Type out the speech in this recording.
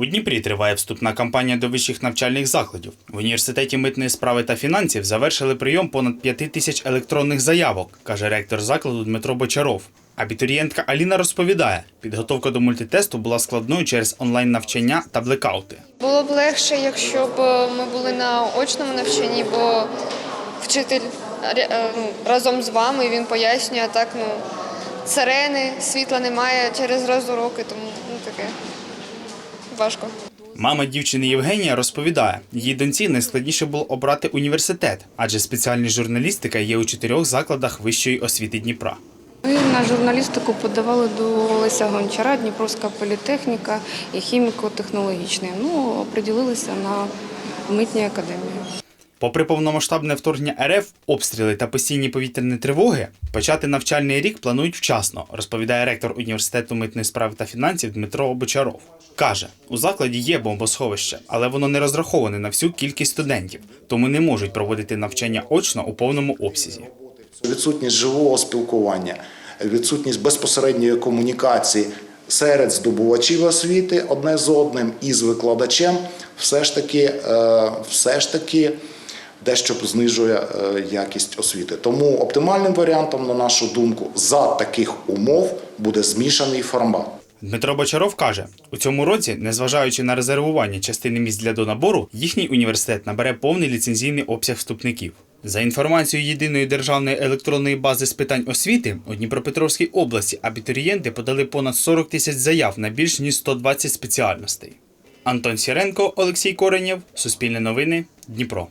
У Дніпрі триває вступна кампанія до вищих навчальних закладів. В університеті митної справи та фінансів завершили прийом понад 5 тисяч електронних заявок, каже ректор закладу Дмитро Бочаров. Абітурієнтка Аліна розповідає, підготовка до мультитесту була складною через онлайн-навчання та блекаути. Було б легше, якщо б ми були на очному навчанні, бо вчитель ре- е, ну, разом з вами він пояснює а так, ну сирени, світла немає через раз уроки, тому ну таке важко. Мама дівчини Євгенія розповідає, її доньці найскладніше було обрати університет, адже спеціальність журналістика є у чотирьох закладах вищої освіти Дніпра. Ми на журналістику подавали до Леся Гончара, Дніпровська політехніка і хіміко-технологічний. Ну, оприділилися на митній академії. Попри повномасштабне вторгнення РФ, обстріли та постійні повітряні тривоги, почати навчальний рік планують вчасно, розповідає ректор університету митної справи та фінансів Дмитро Бочаров. Каже, у закладі є бомбосховище, але воно не розраховане на всю кількість студентів, тому не можуть проводити навчання очно у повному обсязі. Відсутність живого спілкування, відсутність безпосередньої комунікації серед здобувачів освіти одне з одним і з викладачем, все ж таки, е, все ж таки дещо знижує е, якість освіти. Тому оптимальним варіантом, на нашу думку, за таких умов буде змішаний формат. Дмитро Бочаров каже, у цьому році, незважаючи на резервування частини місць для донабору, їхній університет набере повний ліцензійний обсяг вступників. За інформацією єдиної державної електронної бази з питань освіти, у Дніпропетровській області абітурієнти подали понад 40 тисяч заяв на більш ніж 120 спеціальностей. Антон Сіренко, Олексій Коренєв, Суспільне новини, Дніпро.